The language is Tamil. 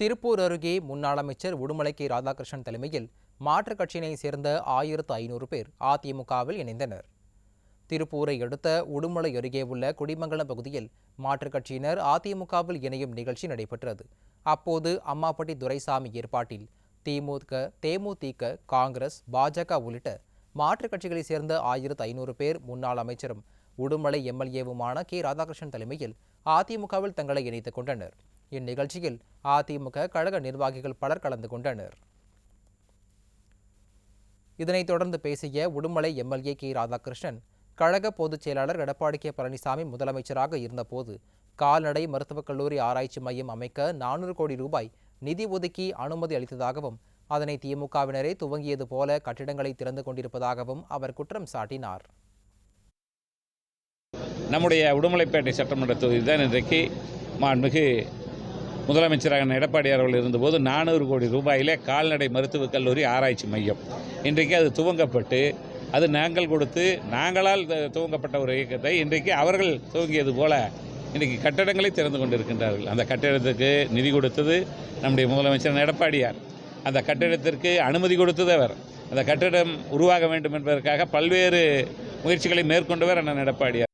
திருப்பூர் அருகே முன்னாள் அமைச்சர் உடுமலை கே. ராதாகிருஷ்ணன் தலைமையில் மாற்றுக் கட்சியினை சேர்ந்த ஆயிரத்து ஐநூறு பேர் அதிமுகவில் இணைந்தனர். திருப்பூரை அடுத்த உடுமலை அருகே உள்ள குடிமங்கலம் பகுதியில் மாற்றுக் கட்சியினர் அதிமுகவில் இணையும் நிகழ்ச்சி நடைபெற்றது. அப்போது அம்மாப்பட்டி துரைசாமி ஏற்பாட்டில் திமுக தேமுதிக காங்கிரஸ் பாஜக உள்ளிட்ட மாற்றுக் கட்சிகளைச் சேர்ந்த ஆயிரத்து ஐநூறு பேர் முன்னாள் அமைச்சரும் உடுமலை எம்எல்ஏவுமான கே. ராதாகிருஷ்ணன் தலைமையில் அதிமுகவில் தங்களை இணைத்துக் கொண்டனர். இந்நிகழ்ச்சியில் அதிமுக கழக நிர்வாகிகள் பலர் கலந்து கொண்டனர். இதனைத் தொடர்ந்து பேசிய உடுமலை எம்எல்ஏ கே ராதாகிருஷ்ணன் கழக பொதுச் செயலாளர் எடப்பாடி கே பழனிசாமி முதலமைச்சராக இருந்தபோது கால்நடை மருத்துவக் கல்லூரி ஆராய்ச்சி மையம் அமைக்க நானூறு கோடி ரூபாய் நிதி ஒதுக்கி அனுமதி அளித்ததாகவும் அதனை திமுகவினரே துவங்கியது போல கட்டிடங்களை திறந்து கொண்டிருப்பதாகவும் அவர் குற்றம் சாட்டினார். நம்முடைய உடுமலைப்பேட்டை சட்டமன்ற தொகுதி தான் இன்றைக்கு மாண்புமிகு முதலமைச்சராக எடப்பாடியார் அவர்கள் இருந்தபோது நானூறு கோடி ரூபாயிலே கால்நடை மருத்துவக் கல்லூரி ஆராய்ச்சி மையம். இன்றைக்கு அது துவங்கப்பட்டு அது நாங்கள் கொடுத்து நாங்களால் துவங்கப்பட்ட ஒரு இயக்கத்தை இன்றைக்கு அவர்கள் துவங்கியது போல இன்றைக்கு கட்டடங்களை திறந்து கொண்டிருக்கின்றார்கள். அந்த கட்டிடத்துக்கு நிதி கொடுத்தது நம்முடைய முதலமைச்சர் எடப்பாடியார். அந்த கட்டிடத்திற்கு அனுமதி கொடுத்தது அவர். அந்த கட்டிடம் உருவாக வேண்டும் என்பதற்காக பல்வேறு முயற்சிகளை மேற்கொண்டவர் அண்ணன் எடப்பாடியார்.